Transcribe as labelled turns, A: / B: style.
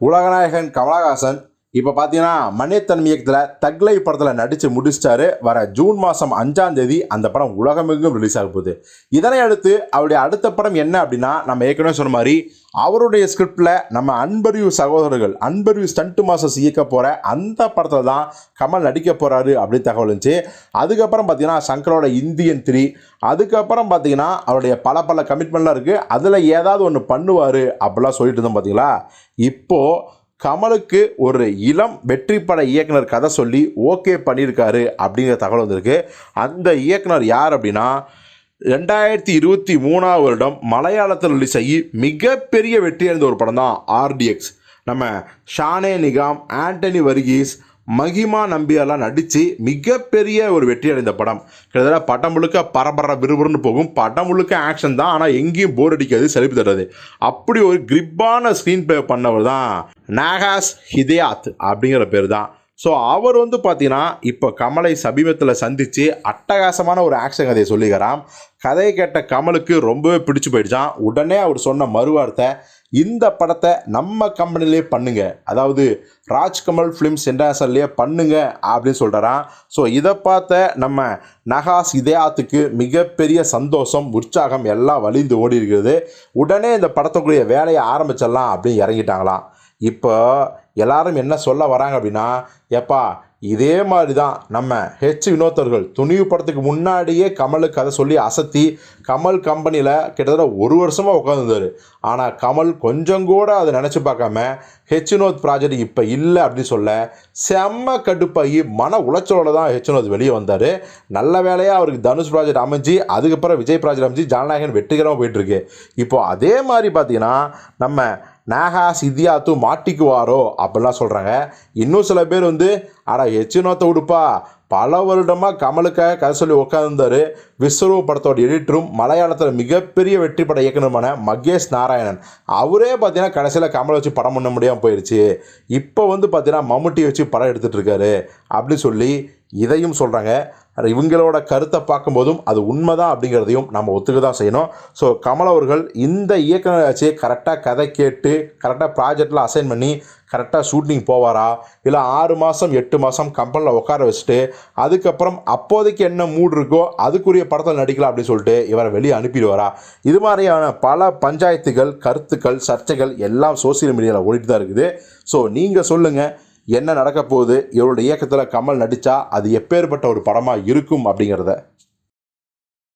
A: உலகநாயகன் கமலஹாசன் இப்போ பார்த்தீங்கன்னா மணியத்தன்மை இயக்கத்தில் தக்லை படத்தில் நடித்து முடிச்சிட்டாரு. வர ஜூன் மாதம் அஞ்சாம் தேதி அந்த படம் உலகமெங்கும் ரிலீஸ் ஆக போகுது. இதனை அடுத்து அவருடைய அடுத்த படம் என்ன அப்படின்னா நம்ம ஏற்கனவே சொன்ன மாதிரி அவருடைய ஸ்கிரிப்டில் நம்ம அன்பறிவு சகோதரர்கள் அன்பறிவு ஸ்டண்ட் மாசஸ் இயக்க போகிற அந்த படத்தில் தான் கமல் நடிக்க போகிறாரு அப்படின்னு தகவல் இருந்துச்சு. அதுக்கப்புறம் பார்த்தீங்கன்னா சங்கரோட இந்தியன் த்ரீ அதுக்கப்புறம் பார்த்தீங்கன்னா அவருடைய பல பல கமிட்மெண்ட்லாம் இருக்குது அதில் ஏதாவது ஒன்று பண்ணுவார் அப்படிலாம் சொல்லிட்டு இருந்தோம் பார்த்தீங்களா இப்போது கமலுக்கு ஒரு இளம் வெற்றி பட இயக்குனர் கதை சொல்லி ஓகே பண்ணியிருக்காரு அப்படிங்கிற தகவல் வந்திருக்கு. அந்த இயக்குனர் யார் அப்படின்னா ரெண்டாயிரத்தி இருபத்தி மூணாவது வருடம் மலையாளத்தில் ரிலீஸ் ஆகி மிகப்பெரிய வெற்றி அடைந்த ஒரு படம் தான் ஆர்டிஎக்ஸ் நம்ம ஷானே நிகாம் ஆண்டனி வர்கீஸ் மகிமா நம்பியாலாம் நடித்து மிகப்பெரிய ஒரு வெற்றி அடைந்த படம். கிட்டத்தட்ட படம் முழுக்க பரபர விறுவிறுன்னு போகும். படம் முழுக்க ஆக்ஷன் தான். ஆனால் எங்கேயும் போர் அடிக்காது செழிப்பு தர்றது அப்படி ஒரு கிரிப்பான ஸ்க்ரீன் ப்ளே பண்ணவர் தான் நாகாஸ் ஹிதயாத் அப்படிங்கிற பேர் தான். ஸோ அவர் வந்து பார்த்தீங்கன்னா இப்போ கமலை சமீபத்தில் சந்தித்து அட்டகாசமான ஒரு ஆக்ஷன் கதையை சொல்லிக்கிறான். கதையை கேட்ட கமலுக்கு ரொம்பவே பிடிச்சு போயிடுச்சான் உடனே அவர் சொன்ன மறுவார்த்தை இந்த படத்தை நம்ம கம்பெனிலே பண்ணுங்க. அதாவது ராஜ்கமல் ஃபிலிம்ஸ் இன்டர்நேஷனல்லையே பண்ணுங்க அப்படின்னு சொல்கிறான் ஸோ இதை பார்த்த நம்ம நகாஸ் இதயாத்துக்கு மிகப்பெரிய சந்தோஷம் உற்சாகம் எல்லாம் வலிந்து ஓடி இருக்கிறது உடனே இந்த படத்துக்குரிய வேலையை ஆரம்பிச்சிடலாம் அப்படின்னு இறங்கிட்டாங்களாம். இப்போ எல்லாரும் என்ன சொல்ல வராங்க அப்படின்னா எப்பா இதே மாதிரி தான் நம்ம ஹெச் வினோத்தர்கள் துணிவு படத்துக்கு முன்னாடியே கமலுக்கு அதை சொல்லி அசத்தி கமல் கம்பெனியில் கிட்டத்தட்ட ஒரு வருஷமாக உட்காந்துருந்தார் ஆனால் கமல் கொஞ்சம் கூட அதை நினச்சி பார்க்காம ஹெச் வினோத் ப்ராஜெக்ட் இப்போ இல்லை அப்படின்னு சொல்ல செம்ம கடுப்பாகி மன உளைச்சலோட தான் ஹெச் வினோத் வெளியே வந்தார். நல்ல வேலையாக அவருக்கு தனுஷ் ப்ராஜெக்ட் அமைஞ்சு அதுக்கப்புறம் விஜய் ப்ராஜெக்ட் அமைஞ்சு ஜனநாயகன் வெற்றிகரமாக போயிட்டுருக்கு இப்போது அதே மாதிரி பார்த்திங்கன்னா நம்ம நாகா சித்தியாத்து மாட்டிக்குவாரோ அப்படிலாம் சொல்கிறாங்க இன்னும் சில பேர் வந்து அட எச்சினோத்த விடுப்பா பல வருடமாக கமலுக்காக கதை சொல்லி உட்காந்துருந்தார் விஸ்வரூப படத்தோட எடிட்டரும் மலையாளத்தில் மிகப்பெரிய வெற்றி பட இயக்குனருமான மகேஷ் நாராயணன். அவரே பார்த்தீங்கன்னா கடைசியில் கமலை வச்சு படம் பண்ண முடியாமல் போயிடுச்சு இப்போ வந்து பார்த்தீங்கன்னா மம்முட்டி வச்சு படம் எடுத்துகிட்டு இருக்காரு அப்படின்னு சொல்லி இதையும் சொல்கிறாங்க இவங்களோட கருத்தை பார்க்கும்போதும் அது உண்மைதான் அப்படிங்கிறதையும் நம்ம ஒத்துக்க தான் செய்யணும். ஸோ கமல் அவர்கள் இந்த இயக்குனர் வச்சு கரெக்டாக கதை கேட்டு கரெக்டாக ப்ராஜெக்டில் அசைன் பண்ணி கரெக்டாக ஷூட்டிங் போவாரா? இல்லை ஆறு மாதம் எட்டு மாதம் கம்பெனியில் உட்கார வச்சுட்டு அதுக்கப்புறம் அப்போதைக்கு என்ன மூடு இருக்கோ அதுக்குரிய படத்தில் நடிக்கலாம் அப்படின்னு சொல்லிட்டு இவரை வெளியே அனுப்பிடுவாரா? இது மாதிரியான பல பஞ்சாயத்துகள் கருத்துக்கள் சர்ச்சைகள் எல்லாம் சோசியல் மீடியாவில் ஓடிட்டு தான் இருக்குது. ஸோ நீங்கள் சொல்லுங்கள் என்ன நடக்க போகுது? இவரோட இயக்கத்தில் கமல் நடித்தா அது எப்பேற்பட்ட ஒரு படமாக இருக்கும் அப்படிங்கிறத